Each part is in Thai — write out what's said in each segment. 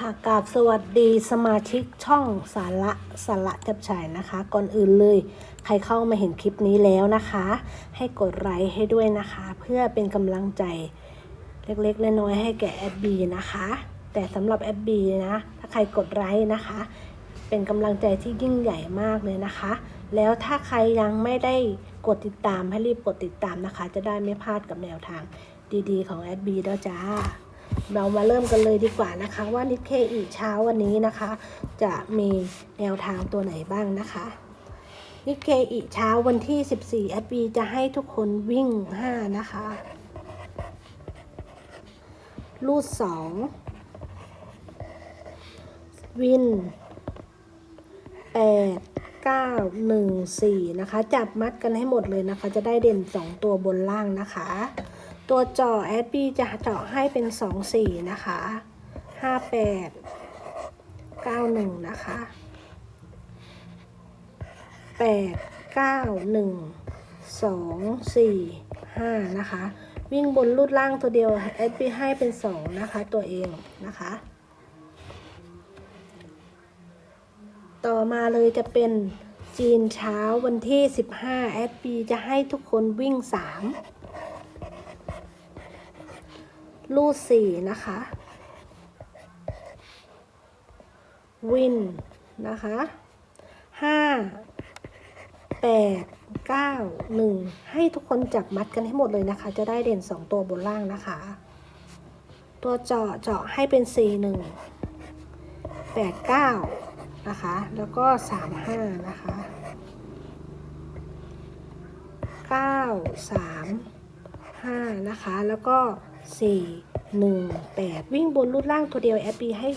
ค่ะกราบสวัสดีสมาชิกช่องสาระสาระจับฉายนะคะ ก่อนอื่นเลย ใครเข้ามาเห็นคลิปนี้แล้วนะคะ ให้กดไลค์ให้ด้วยนะคะ เพื่อเป็นกำลังใจเล็กๆน้อยๆให้แก่แอดบีนะคะ แต่สำหรับแอดบีนะ ถ้าใครกดไลค์นะคะ เป็นกำลังใจที่ยิ่งใหญ่มากเลยนะคะ แล้วถ้าใครยังไม่ได้กดติดตามให้รีบกดติดตามนะคะ จะได้ไม่พลาดกับแนวทางดีๆ ของแอดบีแล้วจ้า เรามาเริ่มกันเลยดีกว่านะคะ ว่านิเคอีเช้าวันนี้นะคะ จะมีแนวทางตัวไหนบ้างนะคะนิเคอีเช้าวันที่ 14แอดบีจะให้ทุกคนวิ่ง 5 นะคะลูด 2 วิน 8 9 1 4 นะคะ จับมัดกันให้หมดเลยนะคะ จะได้เด่น 2 ตัวบนล่างนะคะ ตัวเจาะแอดบีจะเจาะให้เป็น 2 4 นะคะ 58 91 นะคะ 8 9 1 2 4 5 นะคะ วิ่งบนรูดล่างตัวเดียวแอดบีให้เป็น 2 นะคะ ตัวเองนะคะ ต่อมาเลยจะเป็นจีนเช้าวันที่ 15แอดบีจะให้ทุกคนวิ่ง 3 ลูด4นะคะ วิน นะคะ5 8 9 1ให้ทุกคนจับมัดกันให้หมดเลยนะคะ จะได้เด่น2ตัวบนล่างนะคะ ตัวเจาะเจาะให้เป็น4 1 8 9นะคะ แล้วก็3 5นะคะ9 3 5นะคะ แล้วก็ 4 1 8 วิ่งบนรูดล่างตัวเดียวแอปปีให้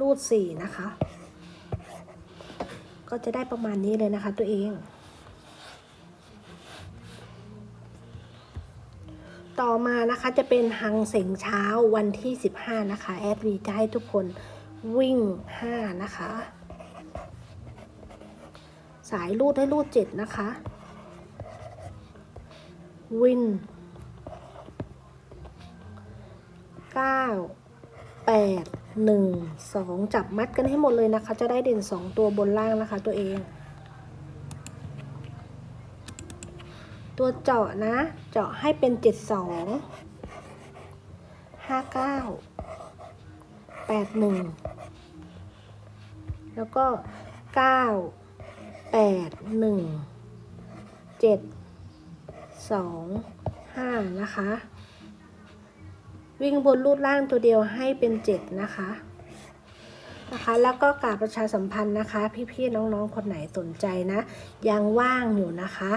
รูด 4 นะคะ ก็จะได้ประมาณนี้เลยนะคะตัวเอง ต่อมานะคะจะเป็นหังเสงเช้าวันที่ 15 นะคะ แอดวีจะให้ทุกคนวิ่ง 5 นะคะ สายรูดให้รูด 7 นะคะ วิน 9 8 1 2จับมัดกันให้หมดเลยนะคะ จะได้เด่น2ตัวบนล่างนะคะ ตัวเอง ตัวเจาะนะ เจาะให้เป็น72 59 81แล้วก็9 8 1 7 2 5นะคะ วิ่งบนรูดล่างตัวเดียวให้เป็น 7 นะคะนะคะแล้วก็กาบประชาสัมพันธ์นะคะ พี่ๆน้องๆคนไหนสนใจนะ ยังว่างอยู่นะคะ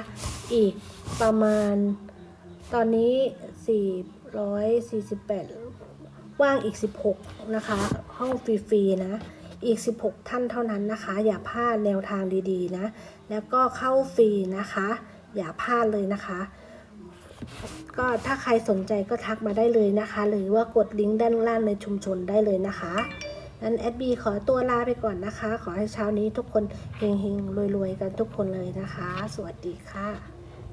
อีกประมาณตอนนี้ 448 ว่างอีก 16 นะคะ ห้องฟรีๆนะ อีก 16 ท่านเท่านั้นนะคะ อย่าพลาดแนวทางดีๆนะ แล้วก็เข้าฟรีนะคะ อย่าพลาดเลยนะคะ ก็ถ้าใครสนใจก็ทักมาได้เลยนะคะ หรือว่ากดลิงก์ด้านล่างในชุมชนได้เลยนะคะนั้นแอดบีขอตัวลาไปก่อนนะคะ ขอให้เช้านี้ทุกคนเฮงๆรวยๆ กันทุกคนเลยนะคะ สวัสดีค่ะ